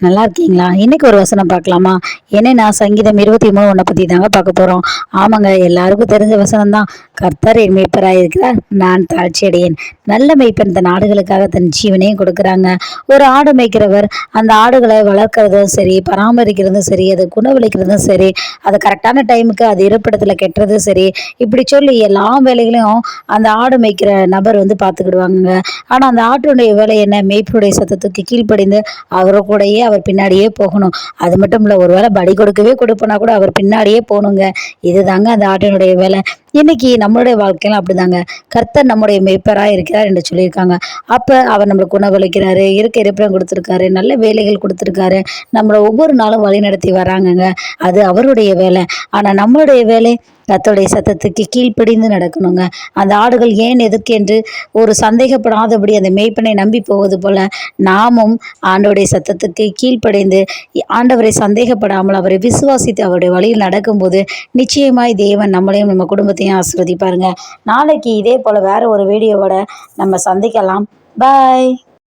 நல்லா இருக்கீங்களா? இன்னைக்கு ஒரு வசனம் பார்க்கலாமா? என்னன்னா சங்கீதம் இருபத்தி மூணு ஒன்றை பற்றி தாங்க பார்க்க போகிறோம் ஆமாங்க எல்லாருக்கும் தெரிஞ்ச வசனம் தான் கர்த்தர் என் மெய்ப்பராக இருக்கிறார் நான் தாழ்ச்சி அடையேன் நல்ல மெய்ப்பன் தன் ஆடுகளுக்காக தன் ஜீவனையும் கொடுக்குறாங்க. ஒரு ஆடு மேய்க்கிறவர் அந்த ஆடுகளை வளர்க்குறதும் சரி பராமரிக்கிறதும் சரி அதை குணவளிக்கிறதும் சரி அதை கரெக்டான டைமுக்கு அது இருப்பிடத்தில் கெட்டுறதும் சரி இப்படி சொல்லி எல்லா வேலைகளையும் அந்த ஆடு மேய்க்கிற நபர் வந்து பார்த்துக்கிடுவாங்க ஆனால் அந்த ஆட்டுடைய வேலை என்ன? மேய்ப்பனுடைய சத்தத்துக்கு கீழ்ப்படிந்து அவரை கூடயே அவர் பின்னாடியே போகணும். அது மட்டும் இல்லை ஒரு வேளை படி கொடுக்கவே கொடுப்போனா கூட அவர் பின்னாடியே போகணுங்க. இதுதாங்க அந்த ஆட்டினுடைய வேலை. இன்னைக்கு நம்மளுடைய வாழ்க்கையெல்லாம் அப்படிதாங்க. கர்த்தர் நம்முடைய மெய்ப்பராக இருக்கிறார் என்று சொல்லியிருக்காங்க. அப்போ அவர் நம்மளுக்கு உணவளிக்கிறாரு இருக்க இருப்பிடம் கொடுத்துருக்காரு நல்ல வேலைகள் கொடுத்துருக்காரு. நம்மளை ஒவ்வொரு நாளும் வழி நடத்தி வராங்கங்க. அது அவருடைய வேலை. ஆனால் நம்மளுடைய வேலை கத்தோடைய சத்தத்துக்கு கீழ்ப்படிந்து நடக்கணுங்க. அந்த ஆடுகள் ஏன் எதுக்கு என்று ஒரு சந்தேகப்படாதபடி அந்த மேய்ப்பனை நம்பி போவது போல நாமும் ஆண்டவருடைய சத்தத்துக்கு கீழ்ப்படைந்து ஆண்டவரை சந்தேகப்படாமல் அவரை விசுவாசித்து அவருடைய வழியில் நடக்கும்போது நிச்சயமாய் தேவன் நம்மளையும் நம்ம குடும்பத்தையும் ஆசீர்வதிப்பாருங்க. நாளைக்கு இதே போல் வேற ஒரு வீடியோவோட நம்ம சந்திக்கலாம். பாய்